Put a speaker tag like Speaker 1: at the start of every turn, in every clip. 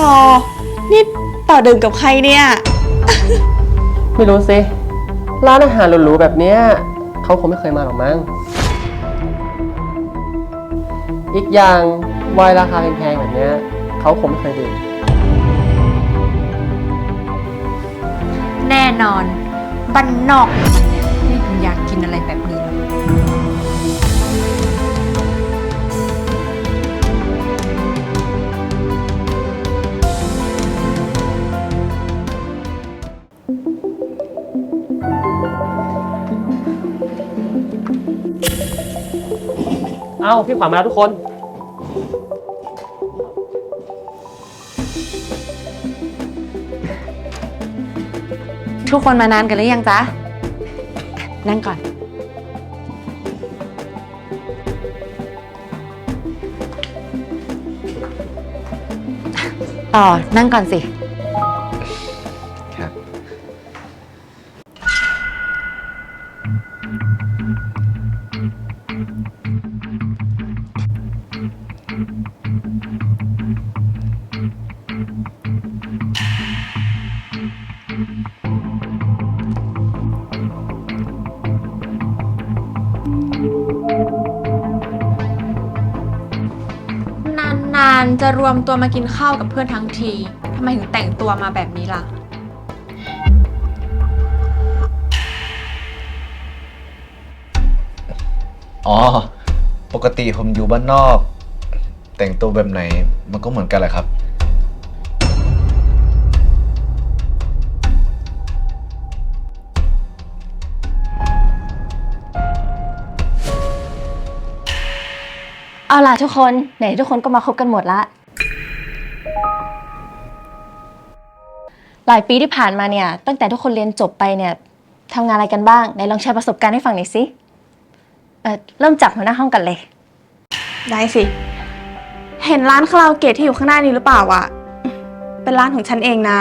Speaker 1: ต่อ นี่ต่อดื่มกับใครเนี่ย
Speaker 2: ไม่รู้สิร้านอาหารหรูๆแบบเนี้ยเขาคงไม่เคยมาหรอกมั้ง อีกอย่างไวน์ราคาแพงๆแบบเนี้ยเขาคงไม่เคยดื่ม
Speaker 3: แน่นอน บ้านนอกอย่างมันเนี่ยไม่มีอยากกินอะไรแบบา
Speaker 2: พี่ขวัญมาแล้วทุกคน
Speaker 3: ทุกคนมานานกันหรือยังจ๊ะ นั่งก่อน ต่อนั่งก่อนสิ จะรวมตัวมากินข้าวกับเพื่อนทั้งทีทำไมถึงแต่งตัวมาแบบนี้ล่ะ
Speaker 4: อ๋อ ปกติผมอยู่บ้านนอก แต่งตัวแบบไหนมันก็เหมือนกันแหละครับ
Speaker 5: เอาล่ะทุกคนไหนทุกคนก็มาคบกันหมดละ หลายปีที่ผ่านมาเนี่ย ตั้งแต่ทุกคนเรียนจบไปเนี่ยทำงานอะไรกันบ้างไหนลองแชร์ประสบการณ์ให้ฟังหน่อยสิเออเริ่มจากหัวหน้าห้องกันเลย
Speaker 1: ได้สิ เห็นร้านคาราโอเกะที่อยู่ข้างหน้านี้หรือเปล่าอะเป็นร้านของฉันเองนะ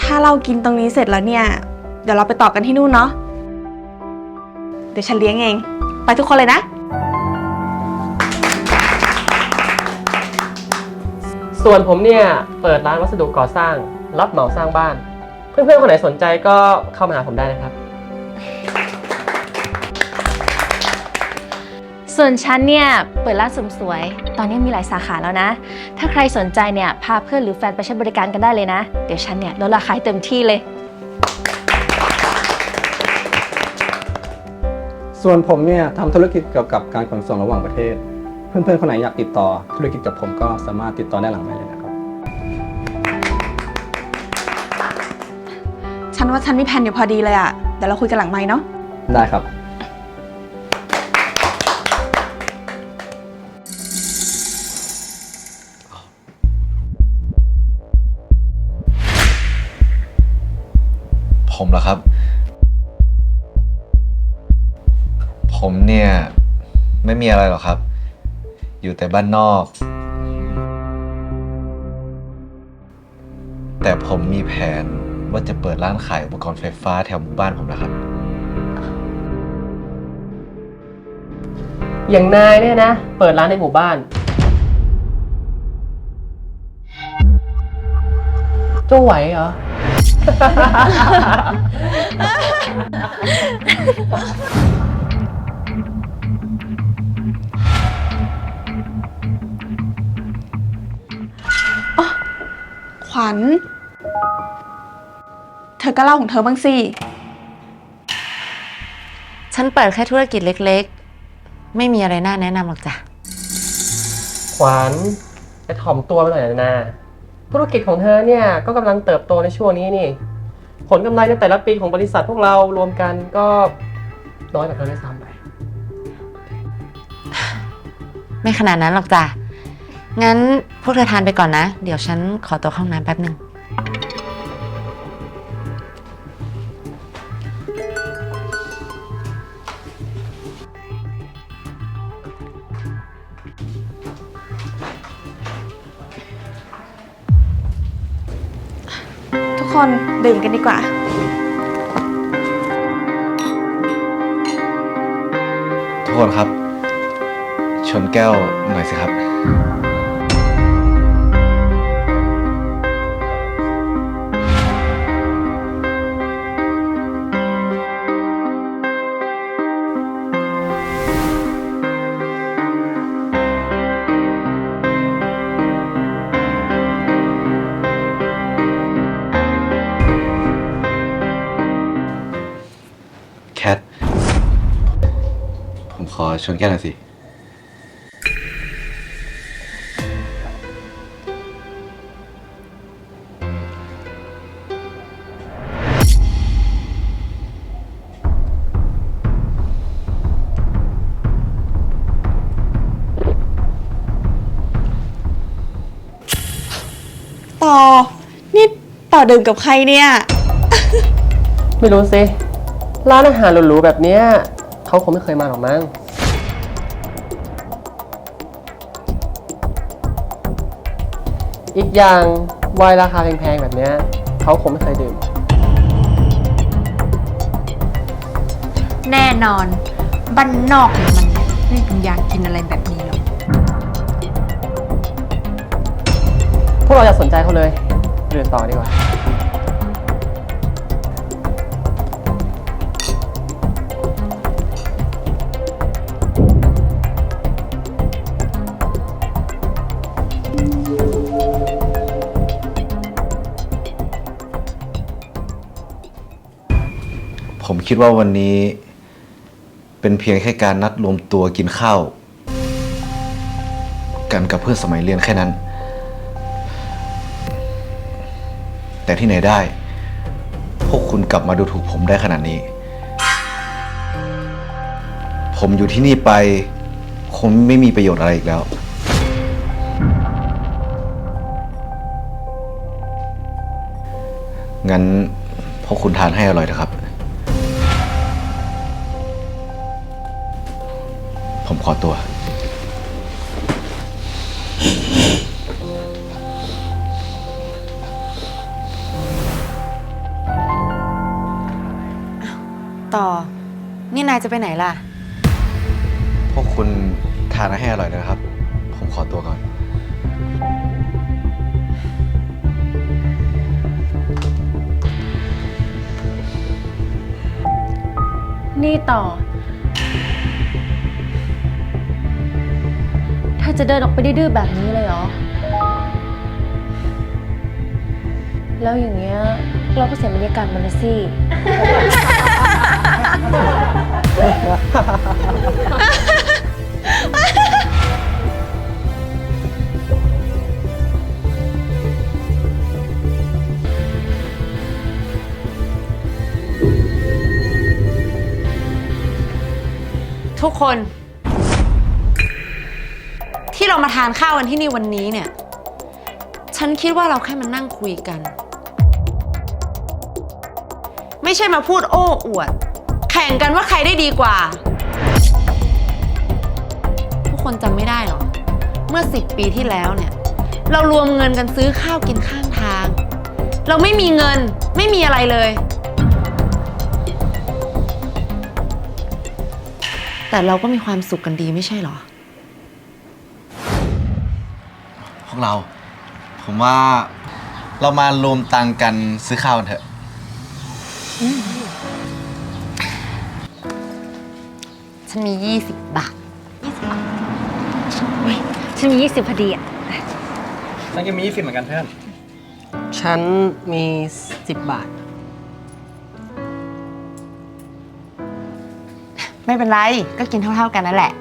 Speaker 1: ถ้าเรากินตรงนี้เสร็จแล้วเนี่ย เดี๋ยวเราไปต่อกันที่นู่นเนาะ เดี๋ยวฉันเลี้ยงเอง ไปทุกคนเลยนะ
Speaker 2: ส่วนผมเนี่ย เปิดร้านวัสดุก่อสร้าง รับเหมาสร้างบ้าน เพื่อนๆ คนไหนสนใจก็เข้ามาหาผมได้นะครับ
Speaker 5: ส่วนฉันเนี่ยเปิดร้านเสริมสวย ตอนนี้มีหลายสาขาแล้วนะ ถ้าใครสนใจเนี่ยพาเพื่อนหรือแฟนไปใช้บริการกันได้เลยนะ เดี๋ยวฉันเนี่ยลดราคาให้เต็มที่เลย
Speaker 6: ส่วนผมเนี่ยทำธุรกิจเกี่ยวกับการขนส่งระหว่างประเทศ เพื่อนๆคนไหนอยากติดต่อธุรกิจกับผมก็สามารถติดต่อได้หลังไมค์เลยนะครับ
Speaker 1: ฉันว่าฉันมีแผนอยู่พอดีเลยอะเดี๋ยวเราคุยกันหลังไม้เนาะ
Speaker 6: ได้ครับ
Speaker 4: ผมเหรอครับ ผมเนี่ย ไม่มีอะไรหรอกครับ อยู่แต่บ้านนอก แต่ผมมีแผนว่าจะเปิดร้านขายอุปกรณ์ไฟฟ้าแถวหมู่บ้านผมนะครับ
Speaker 2: อย่างนายเนี่ยนะ เปิดร้านในหมู่บ้าน จะไหวเหรอ
Speaker 1: ขวัญ เธอก็เล่าของเธอบ้างสิ
Speaker 3: ฉันเปิดแค่ธุรกิจเล็กๆ ไม่มีอะไรน่าแนะนำหรอกจ้ะ
Speaker 2: ขวัญไปถ่อมตัวไปหน่อยนะธุรกิจของเธอเนี่ยก็กำลังเติบโตในช่วงนี้นี่ ผลกำไรในแต่ละปีของบริษัทพวกเรารวมกันก็น้อยกว่าเธอด้วยซ้ำไป
Speaker 3: ไม่ขนาดนั้นหรอกจ้ะ งั้นพวกเธอทานไปก่อนนะ เดี๋ยวฉันขอตัวเข้าห้องน้ำแป๊บหนึ่ง
Speaker 1: ทุกคนดื่มกันดีกว่า
Speaker 4: ทุกคนครับ ชนแก้วหน่อยสิครับ ชนแก้วหน่อยสิ
Speaker 1: ต่อ นี่ต่อดื่มกับใครเนี่ย
Speaker 2: ไม่รู้สิ ร้านอาหารหรูๆแบบเนี้ยเขาคงไม่เคยมาหรอกมั้ง อีกอย่างไวน์ราคาแพงๆแบบเนี้ยเขาคงไม่เคยดื่ม
Speaker 3: แน่นอนบ้านนอกของมันเนี่ยไม่มีปัญญากินอะไรแบบนี้หรอก
Speaker 2: พวกเราอย่าสนใจเขาเลยเดินต่อดีกว่า
Speaker 4: คิดว่าวันนี้ เป็นเพียงแค่การนัดรวมตัวกินข้าว กันกับเพื่อนสมัยเรียนแค่นั้น แต่ที่ไหนได้ พวกคุณกลับมาดูถูกผมได้ขนาดนี้ ผมอยู่ที่นี่ไป คงไม่มีประโยชน์อะไรอีกแล้ว งั้นพวกคุณทานให้อร่อยนะครับ ผมขอตัว
Speaker 3: ต่อ นี่นายจะไปไหนล่ะ
Speaker 4: พวกคุณทานให้อร่อยนะครับ ผมขอตัวก่อน
Speaker 5: นี่ต่อ จะเดินออกไปดื้อๆแบบนี้เลยเหรอ แล้วอย่างเงี้ยเราก็เสียบรรยากาศมันนะสิ
Speaker 3: ทุกคน ที่เรามาทานข้าวกันที่นี่วันนี้เนี่ย ฉันคิดว่าเราแค่มานั่งคุยกัน ไม่ใช่มาพูดโอ้อวด แข่งกันว่าใครได้ดีกว่าทุกคนจำไม่ได้หรอ เมื่อสิบปีที่แล้วเนี่ย เรารวมเงินกันซื้อข้าวกินข้างทาง เราไม่มีเงินไม่มีอะไรเลย แต่เราก็มีความสุขกันดีไม่ใช่เหรอ
Speaker 4: วกเรา ผมว่าเรามารวมตังค์กันซื้อข้าวกันเถอะ
Speaker 3: ฉันมี 20 บาท
Speaker 5: ฉันมี 20พอดีอะ
Speaker 6: ฉันก็มี20เหมือนกันเพื่อน
Speaker 2: ฉันมี 10 บาท
Speaker 3: ไม่เป็นไร ก็กินเท่าๆกันนั่นแหละ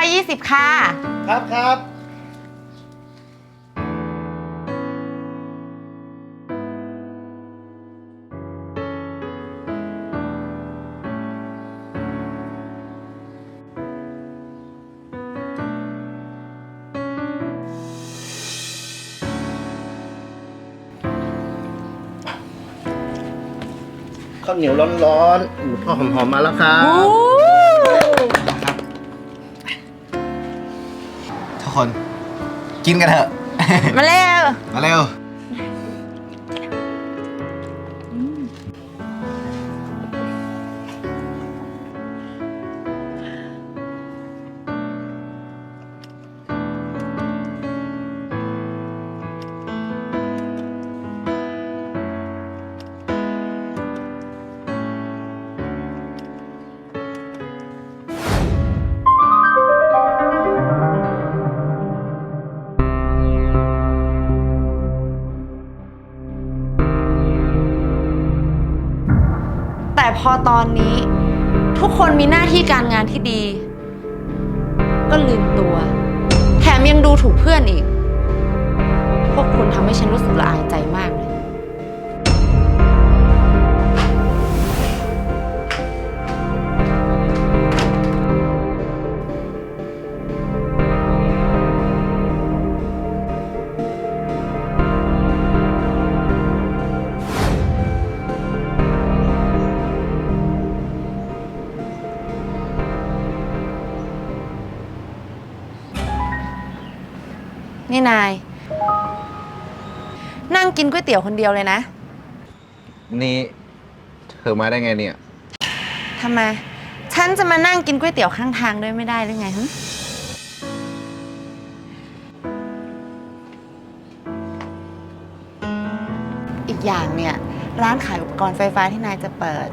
Speaker 3: 520 ค่ะ ค
Speaker 4: รับครับ
Speaker 7: ข้าวเหนียวร้อนๆหมูทอดหอมๆมาแล้วครับ
Speaker 4: คน กินกันเถอะ
Speaker 3: มาเร็ว
Speaker 4: มาเร็ว
Speaker 5: แต่
Speaker 3: พอตอนนี้ ทุกคนมีหน้าที่การงานที่ดี ก็ลืมตัว แถมยังดูถูกเพื่อนอีก พวกคุณทำให้ฉันรู้สึกละอายใจมาก นี่นาย นั่งกินก๋วยเตี๋ยวคนเดียวเลยนะ
Speaker 4: นี่เธอมาได้ไงเนี่ย
Speaker 3: ทำไม ฉันจะมานั่งกินก๋วยเตี๋ยวข้างทางด้วยไม่ได้หรือไงฮึอีกอย่างเนี่ย ร้านขายอุปกรณ์ไฟฟ้าที่นายจะเปิด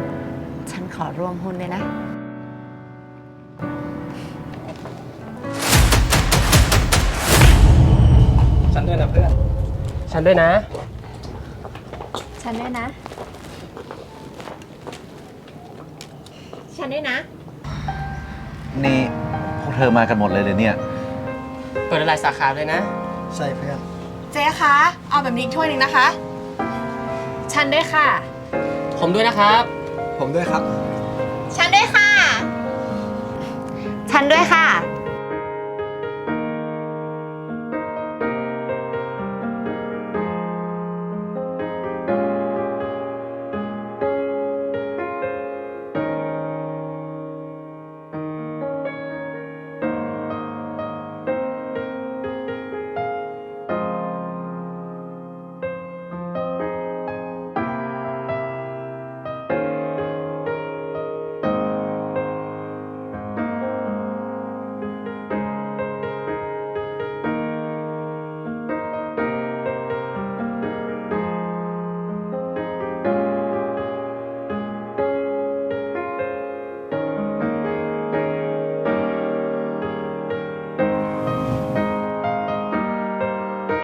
Speaker 3: ฉันขอร่วมหุ้นด้วยนะ
Speaker 6: พื่อน
Speaker 2: ฉันด้วยนะ
Speaker 5: ฉันด้วยนะ ฉันด้วยนะ
Speaker 4: นี่พวกเธอมากันหมดเลยเลยเนี่ย
Speaker 2: เปิดหลายสาขาเลยนะ
Speaker 7: ใช่เพื่อน
Speaker 1: เจ๊คะ เอาแบบนี้อีกถ้วยหนึ่งนะคะ
Speaker 5: ฉันด้วยค่ะ
Speaker 2: ผมด้วยนะครับ
Speaker 6: ผมด้วยครับ
Speaker 5: ฉันด้วยค่ะ
Speaker 3: ฉันด้วยค่ะ